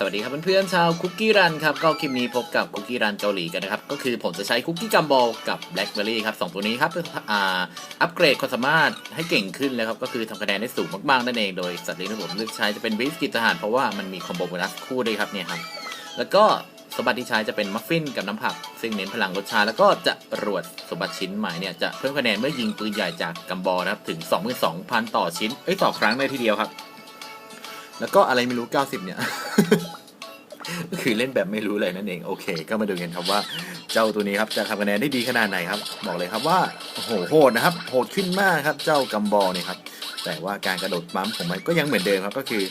สวัสดีครับเพื่อนๆชาวคุกกี้รันครับก็คลิปนี้พบกับคุกกี้รันเกาหลีกันนะครับ ก็คือผมจะใช้คุกกี้กัมบอลกับแบล็คเบอร์รี่ครับสองตัวนี้ครับอ่าอัปเกรดความสามารถให้เก่งขึ้นแล้วครับ ก็คือทำคะแนนได้สูงมากๆนั่นเองโดยสัตว์เลี้ยงที่ผมเลือกใช้จะเป็นวิสกิตทหารเพราะว่ามันมีคอมโบโบนัสคู่ด้วยครับเนี่ยครับแล้วก็สมบัติที่ใช้จะเป็นมัฟฟินกับน้ำผัก ซึ่งเน้นพลังรสชาติแล้วก็จะรวดสมบัติชิ้นใหม่เนี่ยจะเพิ่มคะแนนเมื่อยิงปืนใหญ่จากกัมบอลนะครับถึง 22,000 ต่อชิ้นเอ้ยต่อครั้งเลยทีเดียวครับ แล้วก็อะไรไม่รู้ 90 เนี่ย ก็คือเล่นแบบไม่รู้เลยนั่นเอง โอเค ก็มาดูกันครับว่าเจ้าตัวนี้ครับจะทำคะแนนได้ดีขนาดไหนครับ บอกเลยครับว่าโอ้โหโหดนะครับ โหดขึ้นมากครับ เจ้ากัมบอลเนี่ยครับ แต่ว่าการกระโดดปั๊มของมันก็ยังเหมือนเดิมครับ ก็คือ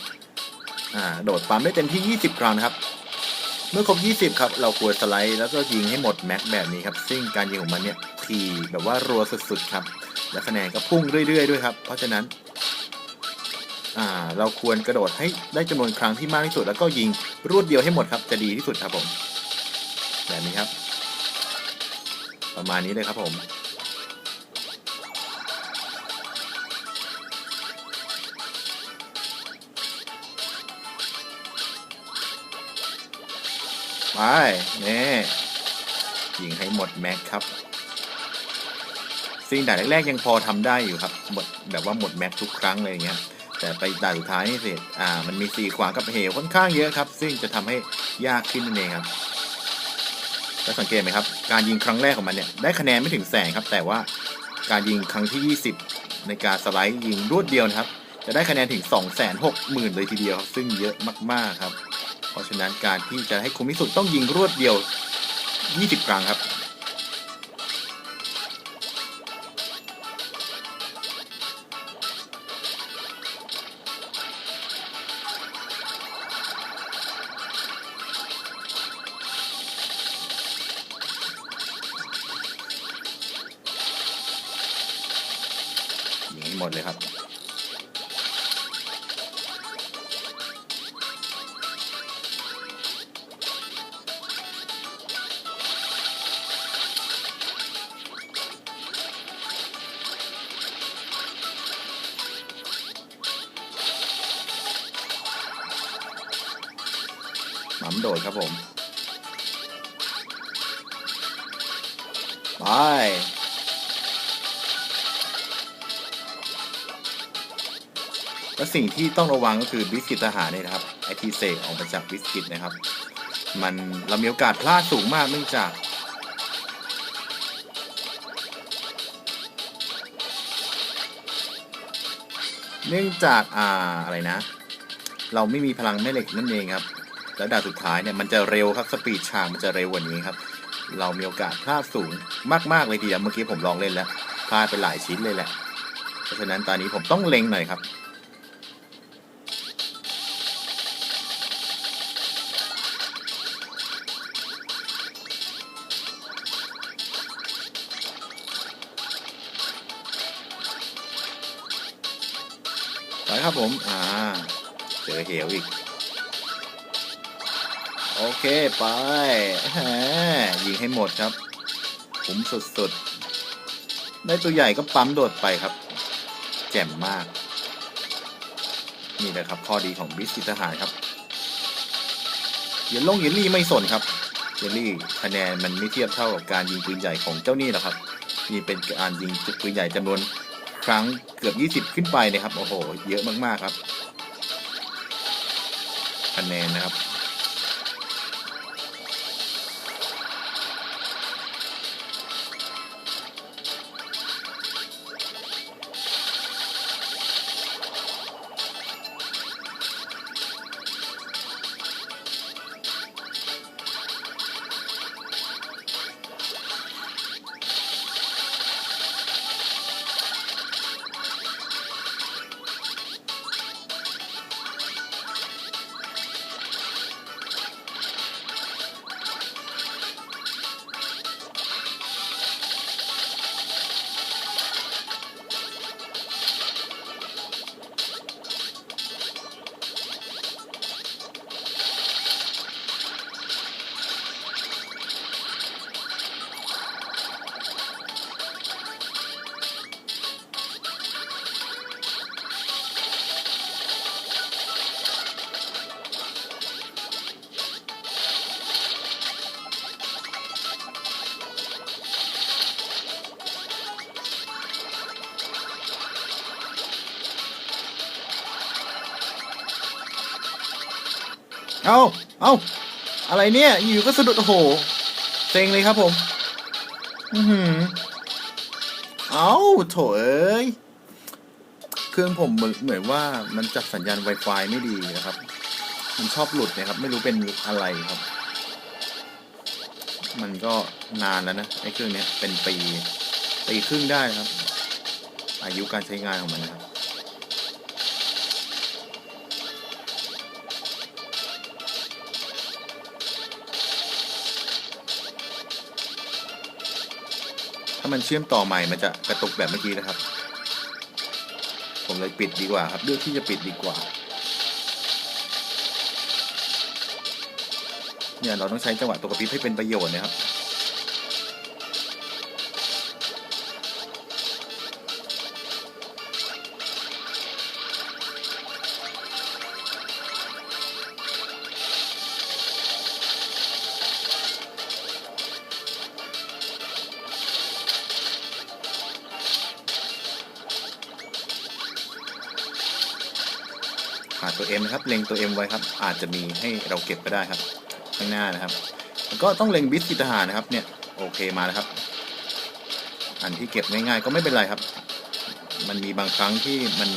อ่า โดดปั๊มได้เต็มที่ 20 ครั้งนะครับ เมื่อครบ 20 ครับ เราควรสไลด์แล้วก็ยิงให้หมดแม็กแบบนี้ครับ ซึ่งการยิงของมันเนี่ยทีแบบว่ารัวสุดๆครับ และคะแนนก็พุ่งเรื่อย ๆ ด้วยครับ เพราะฉะนั้น อ่า เราควรกระโดดให้ได้จำนวนครั้งที่มากที่สุด แล้วก็ยิงรวดเดียวให้หมดครับ จะดีที่สุดครับผม แบบนี้ครับ ประมาณนี้เลยครับผมไปนี่ยิงให้หมดแม็กครับสิ่งด่านแรกๆยังพอทำได้อยู่ครับหมดแบบว่าหมดแม็กทุกครั้งเลยอย่างเงี้ย แต่ไปด่านสุดท้ายนี่สิอ่า มันมีสีขวางกับเหวค่อนข้างเยอะครับ ซึ่งจะทำให้ยากขึ้นนั่นเองครับแล้วสังเกตไหมครับ การยิงครั้งแรกของมันเนี่ยได้คะแนนไม่ถึงแสนครับ แต่ว่าการยิงครั้งที่ 20 ในการสไลด์ยิงรวดเดียวนะครับ จะได้คะแนนถึง 2 6 0 0 0 0 เลยทีเดียวครับซึ่งเยอะมากๆครับ เพราะฉะนั้นการที่จะให้คุ้มที่สุดต้องยิงรวดเดียว 20 ครั้งครับ หมดเลยครับ หม่ำโดดครับผม ไป สิ่งที่ต้องระวังก็คือบิสกิตทหารเนี่ยนะครับไอทีเสกออกมาจากบิสกิตนะครับ มันเรามีโอกาสพลาดสูงมากเนื่องจากเนื่องจากอ่าอะไรนะ เราไม่มีพลังแม่เหล็กนั่นเองครับ แล้วดาสุดท้ายเนี่ยมันจะเร็วครับสปีดชางมันจะเร็วกว่านี้ครับ เรามีโอกาสพลาดสูงมากๆเลยทีเดียวเมื่อกี้ผมลองเล่นแล้วพลาดไปหลายชิ้นเลยแหละเพราะฉะนั้นตอนนี้ผมต้องเล็งหน่อยครับ เหวอีก โอเค ไปยิงให้หมดครับคุ้มสุดๆ ได้ตัวใหญ่ก็ปั๊มโดดไปครับ แจ่มมาก นี่แหละครับข้อดีของบิสกิตทหารครับเยลลงเยลลี่ไม่สนครับเยลลี่คะแนนมันไม่เทียบเท่ากับการยิงปืนใหญ่ของเจ้านี่หรอกครับนี่เป็นการยิงปืนใหญ่จำนวนครั้งเกือบ 20 ขึ้นไปนะครับ โอ้โห เยอะมาก ๆ ครับ คะแนนนะครับ เอาเอาอะไรเนี่ยอยู่ก็สะดุดโอ้โหเซ็งเลยครับผม อือหือเอาโถเอ้ยเครื่องผมเหมือนเหมือนว่ามันจับสัญญาณ Wi-Fi ไม่ดีนะครับ มันชอบหลุดนะครับ ไม่รู้เป็นอะไรครับ มันก็นานแล้วนะไอ้เครื่องเนี้ยเป็นปีปีครึ่งได้ครับ อายุการใช้งานของมันนะครับามันเชื่อมต่อใหม่มันจะกระตุกแบบเมื่อกี้นะครับ ผมเลยปิดดีกว่าครับเลือกที่จะปิดดีกว่า เนี่ยเราต้องใช้จังหวะตัวกระพริบให้เป็นประโยชน์นะครับ หาตัว M นะครับ เล็งตัว M ไว้ครับ อาจจะมีให้เราเก็บก็ได้ครับ ข้างหน้านะครับ แล้วก็ต้องเล็งบิสกิตทหารนะครับ เนี่ย โอเคมาแล้วครับ อันที่เก็บง่ายๆก็ไม่เป็นไรครับ มันมีบางครั้งที่มัน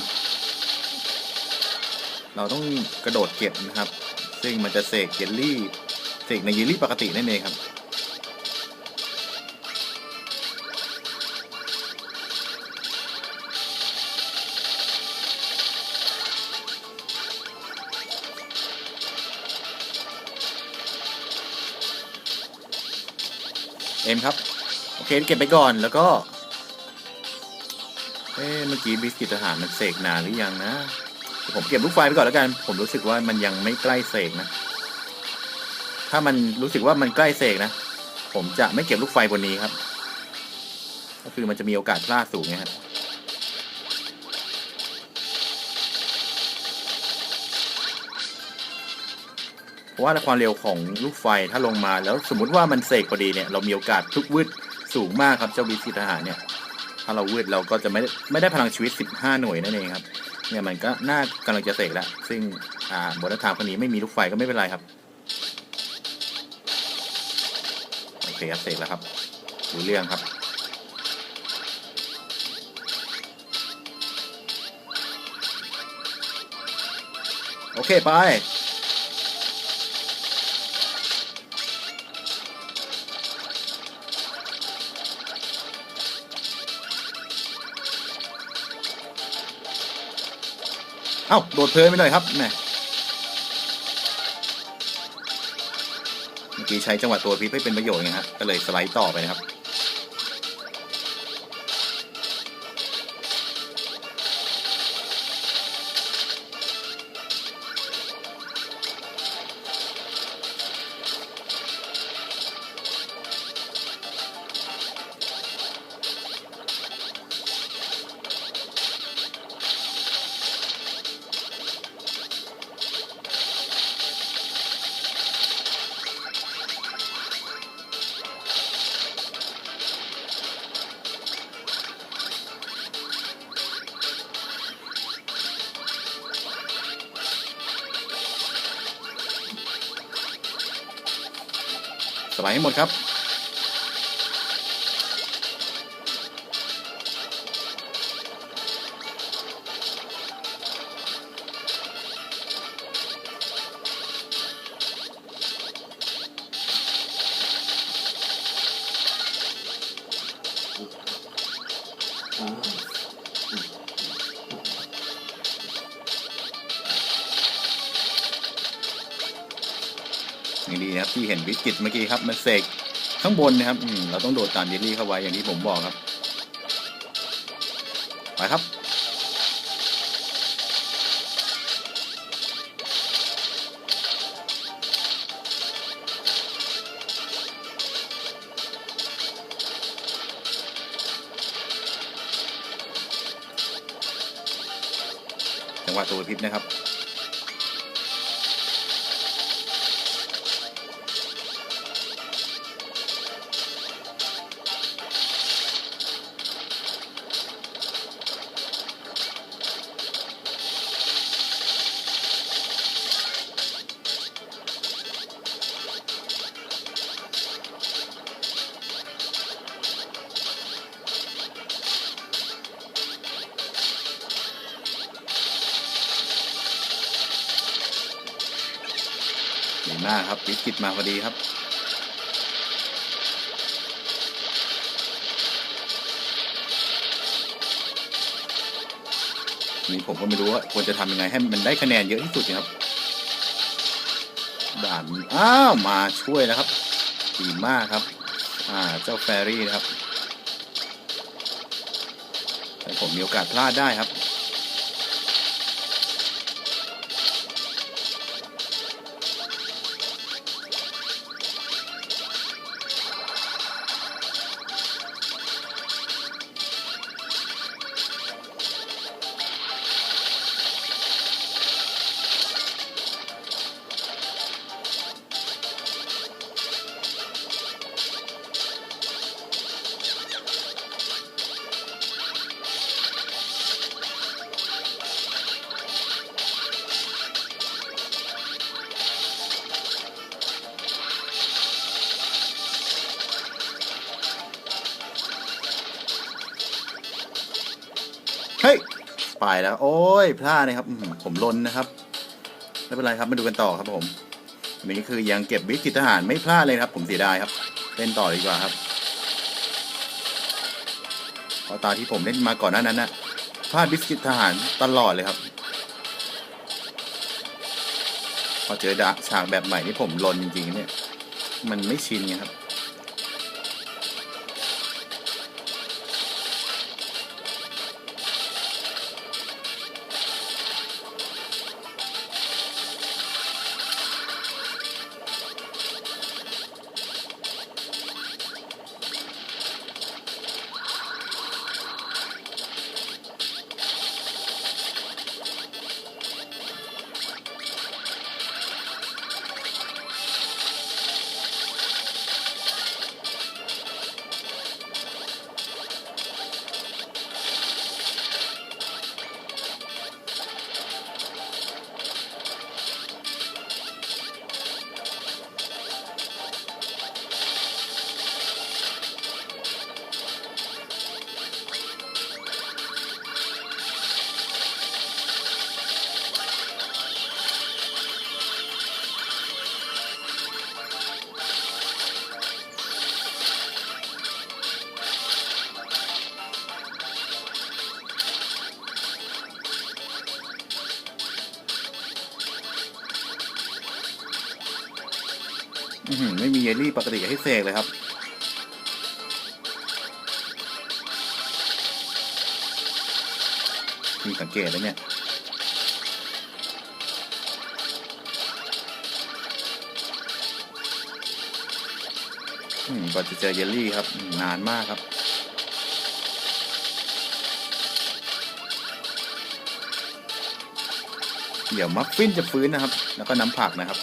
เราต้องกระโดดเก็บนะครับ ซึ่งมันจะเสกเยลลี่ เสกในเยลลี่ปกตินั่นเองครับ อ็มครับ โอเคเก็บไปก่อนแล้วก็ เอ๊เมื่อกี้บิสกิตทหารมันเสกนานหรือยังนะ ผมเก็บลูกไฟไปก่อนแล้วกัน ผมรู้สึกว่ามันยังไม่ใกล้เสกนะ ถ้ามันรู้สึกว่ามันใกล้เสกนะ ผมจะไม่เก็บลูกไฟบนนี้ครับ ก็คือมันจะมีโอกาสพลาดสูงไงครับ ว่าความเร็วของลูกไฟถ้าลงมาแล้วสมมติว่ามันเสกพอดีเนี่ยเรามีโอกาสทุกวืดสูงมากครับเจ้าบิสกิตทหารเนี่ย ถ้าเราวืดเราก็จะไม่ไม่ได้พลังชีวิต 15 หน่วยนั่นเองครับเนี่ยมันก็น่ากำลังจะเสกแล้ว ซึ่งอ่าบนทางคนนี้ไม่มีลูกไฟก็ไม่เป็นไรครับโอเคครับเสกแล้วครับรู้เรื่องครับโอเคไป เอ้าโดดเพลินไปหน่อยครับแหมเมื่อกี้ใช้จังหวะตัวพลิกให้เป็นประโยชน์ไงฮะก็เลยสไลด์ต่อไปนะครับ ไลด์ให้หมดครับอ ครับที่เห็นวิกฤตเมื่อกี้ครับมันเสกข้างบนนะครับอืมเราต้องโดดตามเยลลี่เข้าไว้อย่างที่ผมบอกครับไปครับจังหวะตัวพิบนะครับ ดีมาครับวิกฤตมาพอดีครับ นี่ผมก็ไม่รู้ว่าควรจะทำยังไงให้มันได้คะแนนเยอะที่สุดนะครับด่านอ้าวมาช่วยแล้วครับดีมากครับ อ่าเจ้าแฟรี่นะครับแต่ผมมีโอกาสพลาดได้ครับ ไปแล้ว โอ้ยพลาดนะครับผมลนนะครับไม่เป็นไรครับมาดูกันต่อครับผมอันนี้คือยังเก็บวิกฤตทหารไม่พลาดเลยครับ ผมเสียดายครับเล่นต่อดีกว่าครับเพราะตาที่ผมเล่นมาก่อนหน้านั้นนะพลาดวิกฤตทหารตลอดเลยครับ พอเจอดะฉากแบบใหม่นี่ผมลนจริงๆเนี่ยมันไม่ชินไงครับ ไม่มีเยลลี่ปกติให้เสกเลยครับ มีสังเกตแล้วเนี่ยอืมก่อนจะเจอเยลลี่ครับ นานมากครับเดี๋ยวมัฟฟินจะฟื้นนะครับ แล้วก็น้ำผักนะครับ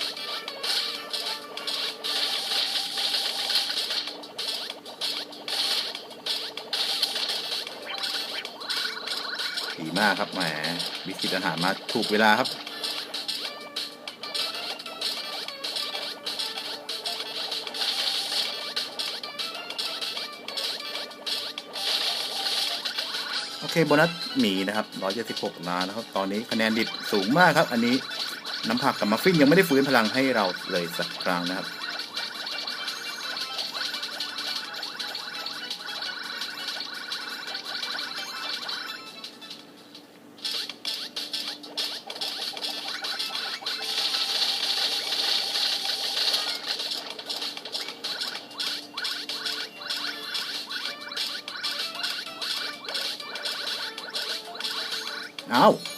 ดีมาครับแหมวิกฤตอาหารมาถูกเวลาครับโอเคโบนัสหมีนะครับ176ล้านนะครับ ตอนนี้คะแนนดิบสูงมากครับ อันนี้น้ำผักกับมัฟฟินยังไม่ได้ฟื้นพลังให้เราเลยสักครั้งนะครับ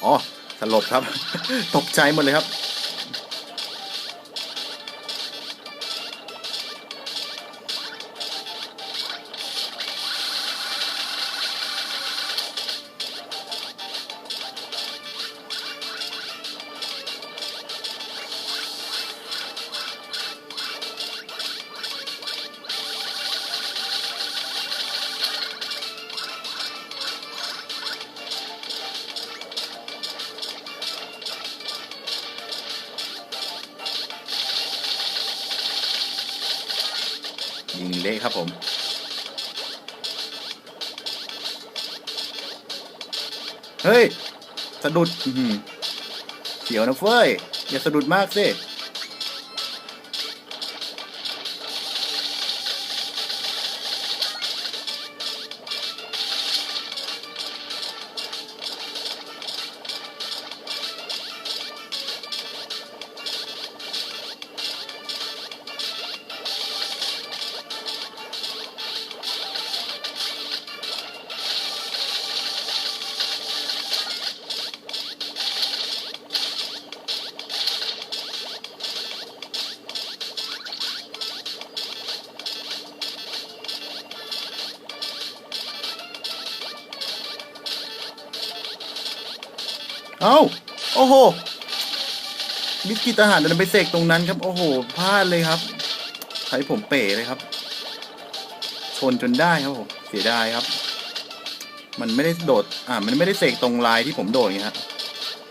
อ๋อสลบครับ ตกใจหมดเลยครับ เละครับผม เฮ้ย สะดุดเขียวนะเฟ้ย อย่าสะดุดมากสิ อ้าโอ้โหบิสกิตทหารเดินไปเสกตรงนั้นครับ โอ้โหพลาดเลยครับใช้ผมเป๋เลยครับ ชนจนได้ครับผมเสียดายครับ มันไม่ได้โดด อ่า มันไม่ได้เสกตรงลายที่ผมโดดไงครับ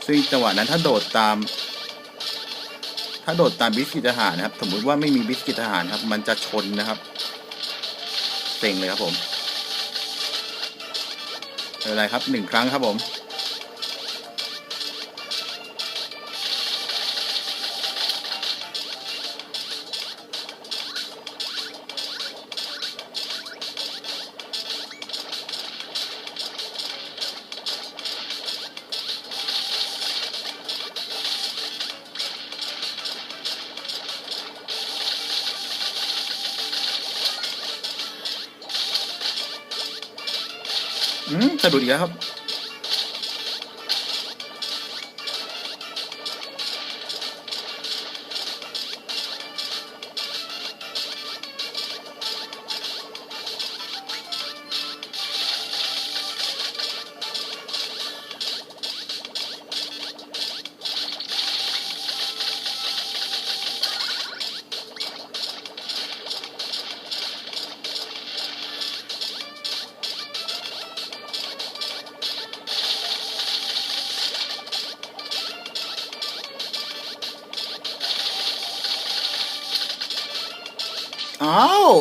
ซึ่งจังหวะนั้นถ้าโดดตาม ถ้าโดดตามบิสกิตทหารนะครับ สมมุติว่าไม่มีบิสกิตทหารครับ มันจะชนนะครับเซ็งเลยครับผมไม่เป็นไรครับหนึ่งครั้งครับผม อื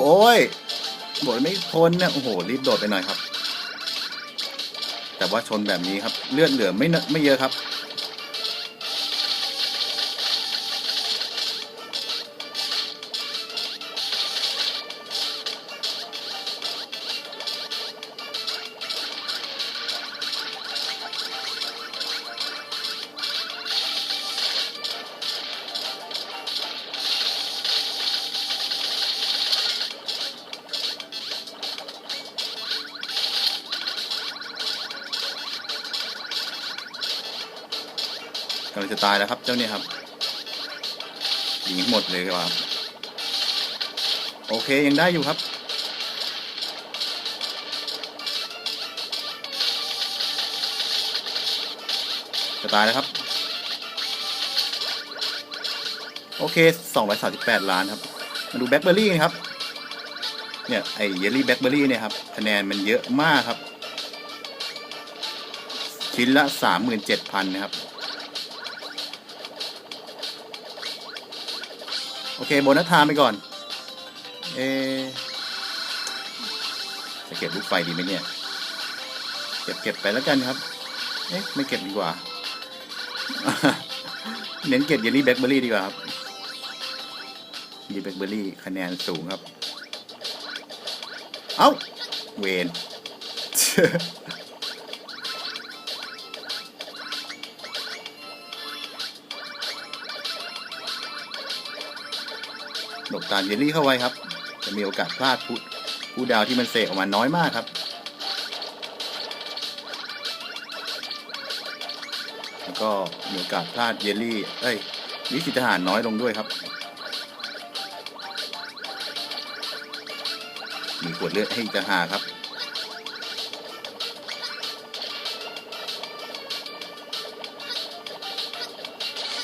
โอ้ยโดดไม่พ้นเนี่ยโอ้โหรีบโดดไปหน่อยครับ แต่ว่าชนแบบนี้ครับ เลือดเหลือไม่ไม่เยอะครับายแล้วครับ เจ้าเนี่ยครับยิงหมดเลยครับ โอเคยังได้อยู่ครับจะตายแล้วครับ โอเค 238 ล้านครับ มาดูแบล็คเบอร์รี่นะครับ เนี่ย ไอเยลลี่แบล็คเบอร์รี่เนี่ยครับ คะแนนมันเยอะมากครับ ชิ้นละ 37,000 นะครับ โอ เคโบนัสทม์ไปก่อน เอจะเก็บลูกไฟดีไหมเนี่ย เก็บเก็บไปแล้วกันครับ เอ๊ะไม่เก็บดีกว่า เน้นเก็บเยลลี่แบล็คเบอร์รี่ดีกว่าครับเยลลี่แบล็คเบอร์รี่คะแนนสูงครับ เอ้า เวน หลบตาเยลลี่เข้าไว้ครับ จะมีโอกาสพลาดผู้ผู้ดาวที่มันเสกออกมาน้อยมากครับ แล้วก็มีโอกาสพลาดเยลลี่ เอ้ยวิสิทหารน้อยลงด้วยครับมีขวดเลือดให้อีกต่างหาครับ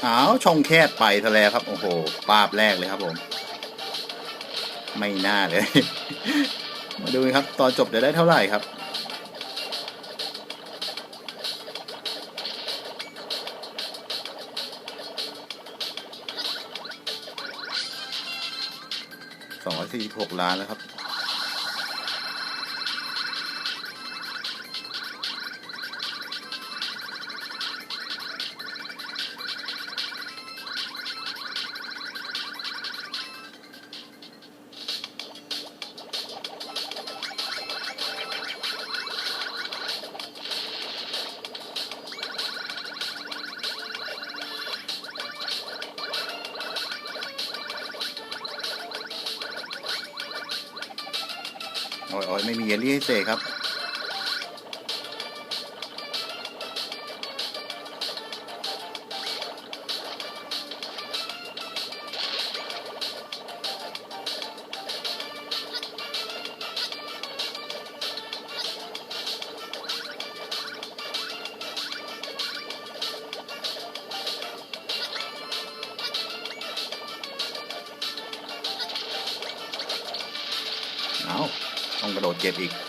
อ้าว ช่องแคบไปซะแล้วครับ โอ้โห ปาบแรกเลยครับผม ไม่น่าเลย มาดูครับตอนจบจะได้เท่าไหร่ครับ สองร้อยสี่สิบหกล้านแล้วครับ โอ้ยโอ้ยไม่มีเยลลี่ให้เสกครับ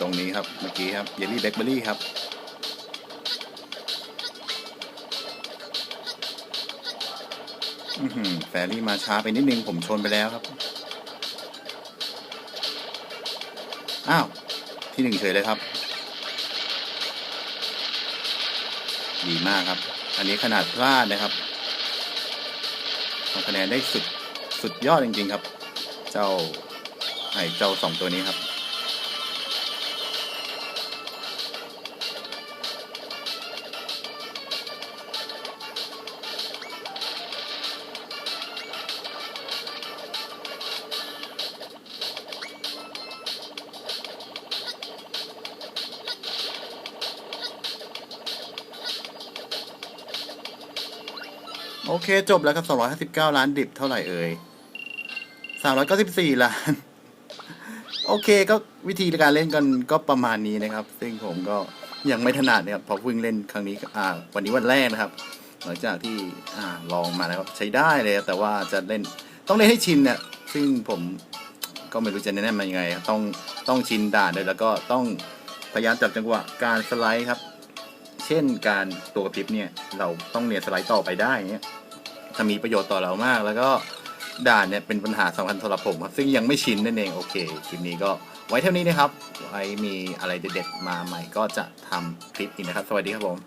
ตรงนี้ครับเมื่อกี้ครับเยลลี่แบล็คเบอร์รี่ครับอือหือแฟรี่มาช้าไปนิดนึงผมชนไปแล้วครับ อ้าว ที่หนึ่งเฉยเลยครับ ดีมากครับ อันนี้ขนาดพลาดนะครับทำคะแนนได้สุดสุดยอดจริง ๆ ครับ เจ้าไอเจ้าสองตัวนี้ครับ โอเค จบแล้วครับ 259 ล้านดิบเท่าไหร่เอ่ย 394 ล้าน โอเคก็วิธีการเล่นกันก็ประมาณนี้นะครับ ซึ่งผมก็ยังไม่ถนัดนะครับ พอเพิ่งเล่นครั้งนี้อ่าวันนี้วันแรกนะครับ หลังจากที่อ่าลองมาแล้วครับใช้ได้เลย แต่ว่าจะเล่นต้องเล่นให้ชินเนี่ย ซึ่งผมก็ไม่รู้จะแนะนำมันยังไง ต้องต้องชินด่านเลยแล้วก็ต้องพยายามจับจังหวะการสไลด์ครับ เช่นการตัวกระพริบเนี่ยเราต้องเรียนสไลด์ต่อไปได้เนี่ยจะมีประโยชน์ต่อเรามาก แล้วก็ด่านเนี่ยเป็นปัญหาสำคัญสำหรับผมครับ ซึ่งยังไม่ชินนั่นเองโอเคคลิปนี้ก็ไว้เท่านี้นะครับ ไว้มีอะไรเด็ดๆมาใหม่ก็จะทำคลิปอีกนะครับ สวัสดีครับผม